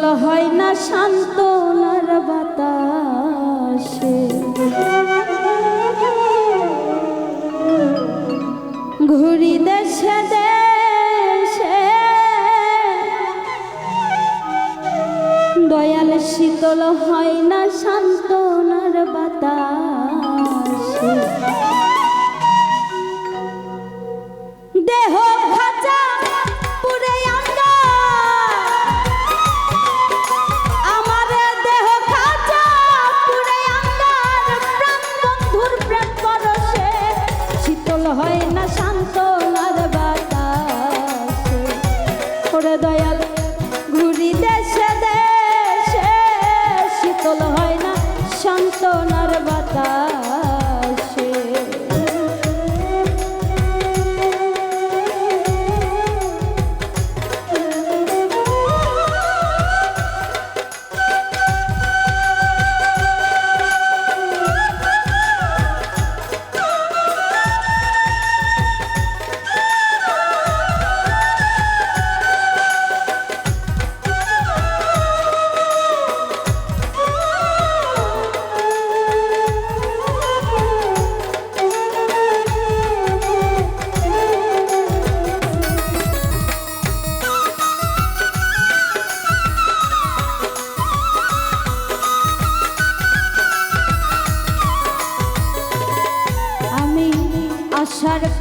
শীতল হয় না শান্তনার বাতাসে। ঘুরি দেশে দেশে দয়াল শীতল হয় ওরে দয়াল ঘুরি দেশে দেশে। শীতল হয় না শান্তনার বাতাসে।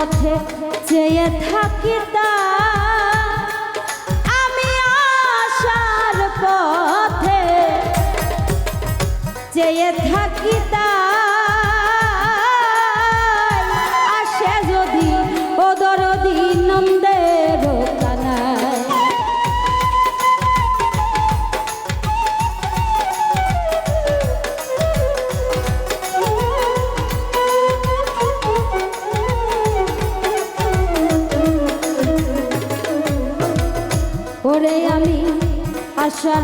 পথে চেয়ে থাকি আমি আশার পথে চেয়ে থাকি তা।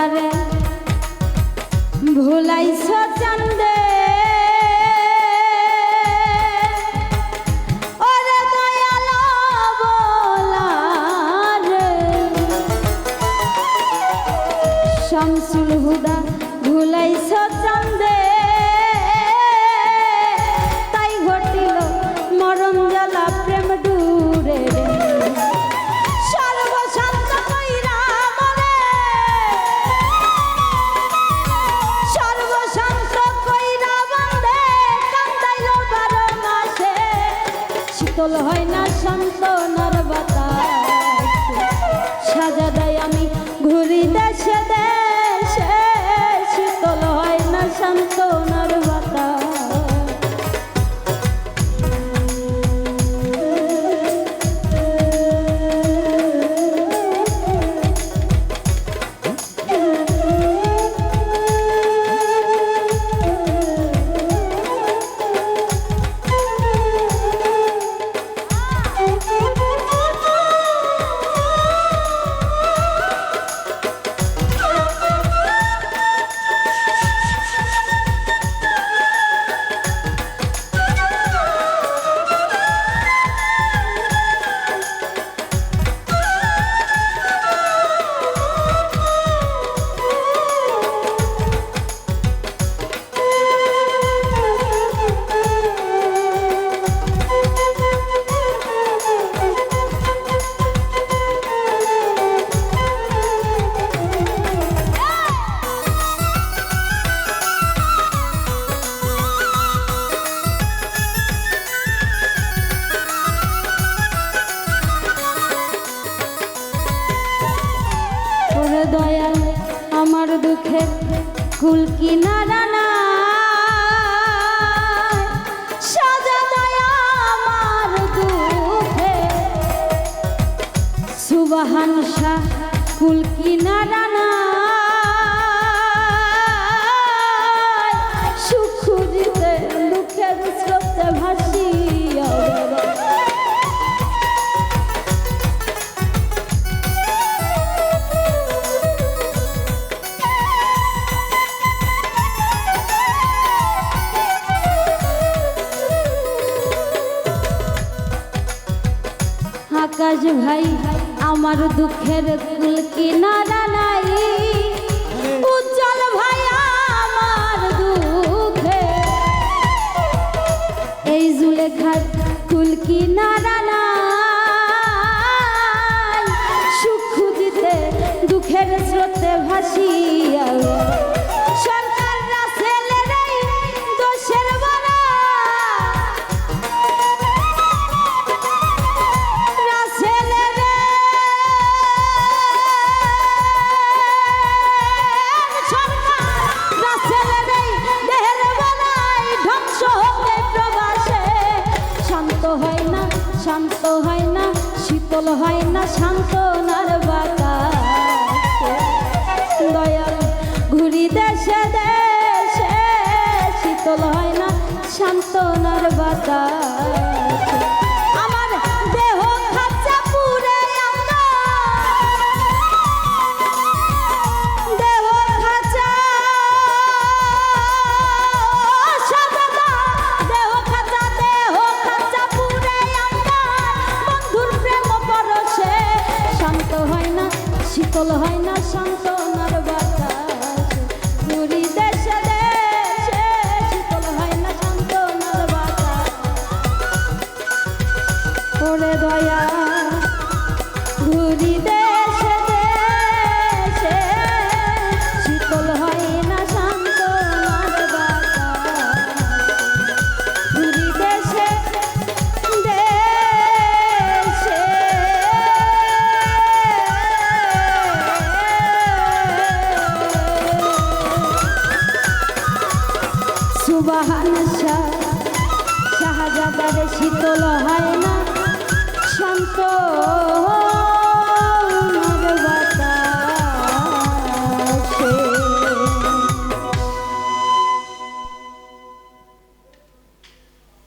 অবলারে ভুলাইছ চান্দে। ওরে কুল কিনারা সুবাহান শাহ কুল কিনারা আকাশ ভাই, আমার দুঃখের কুল কিনারা নাই। উজ্জ্বল ভাই, আমার দুঃখে। এই জুলেখার কুল কিনারা নাই। সুখ খুঁজিতে দুঃখের স্রোতে ভাসিয়া শীতল হয় না শান্তনার বাতাস। দয়াল ঘুরি দেশে দেশে শীতল হয় না শান্তনার বাতাস। হয় না শান্তনার সুবাহান শাহ শাহজাদার শীতল হয় না শান্ত।